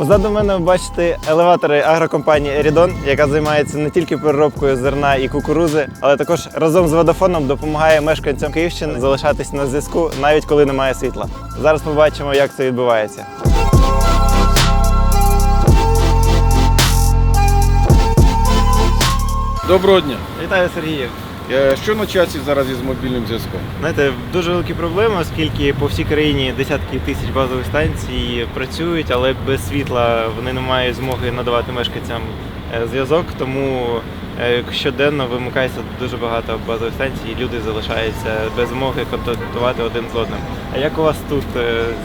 Позаду мене ви бачите елеватори агрокомпанії Ерідон, яка займається не тільки переробкою зерна і кукурузи, але також разом з водофоном допомагає мешканцям Київщини залишатись на зв'язку навіть коли немає світла. Зараз побачимо, як це відбувається. Доброго дня. Вітаю, Сергію. Е, Що на часі зараз із мобільним зв'язком? Знаєте, дуже великі проблеми, оскільки по всій країні десятки тисяч базових станцій працюють, але без світла вони не мають змоги надавати мешканцям е, зв'язок. Тому е, щоденно вимикається дуже багато базових станцій, і люди залишаються без змоги контактувати один з одним. А як у вас тут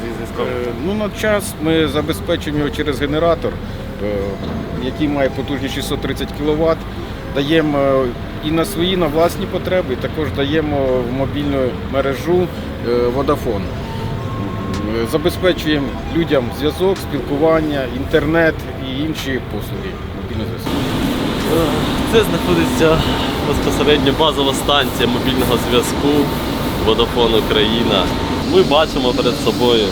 зі зв'язком? Ну, на час ми забезпечуємо його через генератор, який має потужність 630 кВт. Даємо і на свої, на власні потреби, також даємо в мобільну мережу е, Vodafone. Е, Забезпечуємо людям зв'язок, спілкування, інтернет і інші послуги мобільного зв'язку. Це знаходиться безпосередньо базова станція мобільного зв'язку Vodafone Україна. Ми бачимо перед собою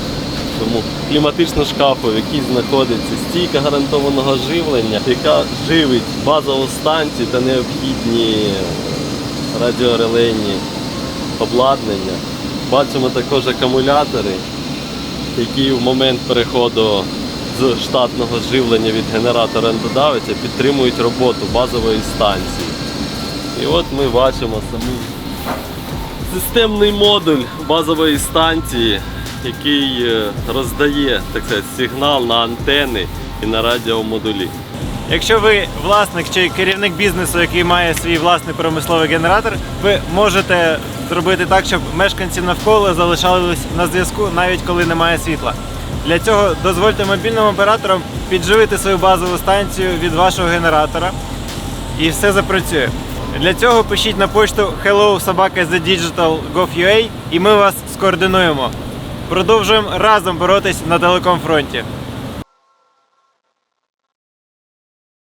тому кліматичну шкафу, в якій знаходиться стійка гарантованого живлення, яка живить базову станцію та необхідні радіорелейні обладнання. Бачимо також акумулятори, які в момент переходу з штатного живлення від генератора ендодавиця підтримують роботу базової станції. І от ми бачимо самий системний модуль базової станції, який е, роздає так сказати, сигнал на антени і на радіомодулі. Якщо ви власник чи керівник бізнесу, який має свій власний промисловий генератор, ви можете зробити так, щоб мешканці навколо залишались на зв'язку навіть коли немає світла. Для цього дозвольте мобільним операторам підживити свою базову станцію від вашого генератора і все запрацює. Для цього пишіть на почту hello.sobaka.thedigital.gov.ua і ми вас скоординуємо. Продовжуємо разом боротись на далекому фронті.